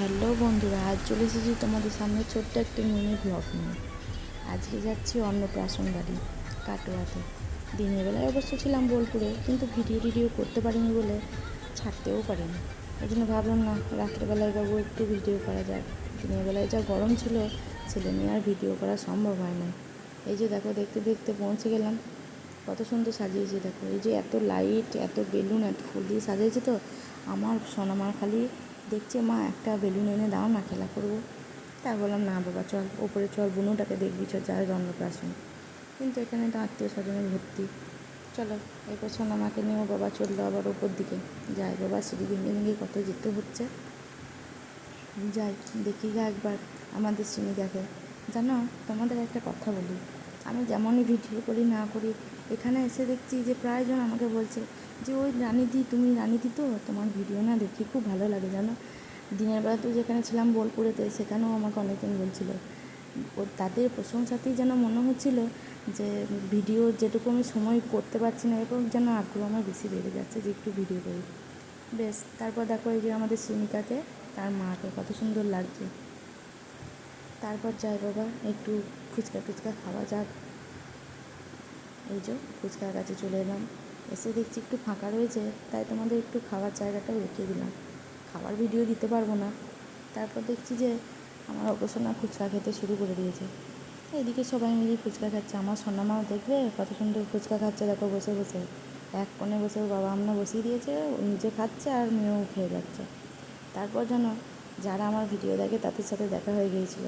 Hello বন্ধুরা, আজ চলে এসেছি তোমাদের সামনে ছোট্ট একটা মিনি ব্লগ নিয়ে। আজকে যাচ্ছি অন্নপ্রাশন বাড়ি, কাটোয়াতে। দিনের বেলায় অবশ্য ছিলাম বোলপুরে, কিন্তু ভিডিও টিডিও করতে পারিনি বলে ছাড়তেও পারিনি। ওই জন্য ভাবলাম, না রাত্রেবেলায় বাবু একটু ভিডিও করা যাক। দিনের বেলায় যা গরম ছিল, ছেলে নিয়ে আর ভিডিও করা সম্ভব হয় না এই যে দেখো, দেখতে দেখতে পৌঁছে গেলাম। কত সুন্দর সাজিয়েছে দেখো। এই যে এত লাইট এত বেলুন, এত ফুল দিয়ে সাজিয়েছে তো। আমার সোনামার খালি দেখছে, মা, একটা বেলুন এনে দাও না, খেলা করব। তা বললাম, না বাবা, চল, ওপরে চল, বুনুটাকে দেখবি, চল যার অন্নপ্রাশন কিন্তু এখানে তো আত্মীয় স্বজনের ভর্তি। চলো, এরপর সোনামাকে নিয়েও বাবা চলল আবার ওপর দিকে। যাই, বাবা সিঁড়ি ভেঙে ভেঙে কত যেতে হচ্ছে। যাই, দেখি গা একবার, আমাদের সিঁড়ি দেখে। জানো, তোমাদের একটা কথা বলি। আমি যেমনই ভিডিও করি, না করি, এখানে এসে দেখছি যে প্রায়জন আমাকে বলছে যে ওই রানিদি, তুমি রানিদি তো? তোমার ভিডিও না দেখি খুব ভালো লাগে, জানো? দিনের বেলা তো যেখানে ছিলাম বোলপুরেতে, সেখানেও আমাকে অনেকজন বলছিল। তাদের প্রশংসাতেই যেন মনে হচ্ছিল যে ভিডিও যেটুকু আমি সময় করতে পারছি না, এরকম যেন আগ্রহ আমার বেশি বেড়ে যাচ্ছে যে একটু ভিডিও করি। বেশ, তারপর দেখো এই যে আমাদের সিমিকাকে তার মাকে কত সুন্দর লাগছে। তারপর যাই বাবা, একটু ফুচকা টুচকা খাওয়া যাক। এই যে ফুচকার কাছে চলে এলাম। এসে দেখছি একটু ফাঁকা রয়েছে, তাই তোমাদের একটু খাওয়ার জায়গাটাও রেখে দিলাম। খাবার ভিডিও দিতে পারব না। তারপর দেখছি যে আমার অপসোনা ফুচকা খেতে শুরু করে দিয়েছে। এদিকে সবাই মিলে ফুচকা খাচ্ছে। আমার সোনামাও দেখবে কত সুন্দর ফুচকা খাচ্ছে, দেখো বসে বসে। এক কোণে বসে বাবা আমরা বসিয়ে দিয়েছে নিজে খাচ্ছে আর মেয়েও খেয়ে যাচ্ছে। তারপর যেন যারা আমার ভিডিও দেখে তাদের সাথে দেখা হয়ে গিয়েছিল।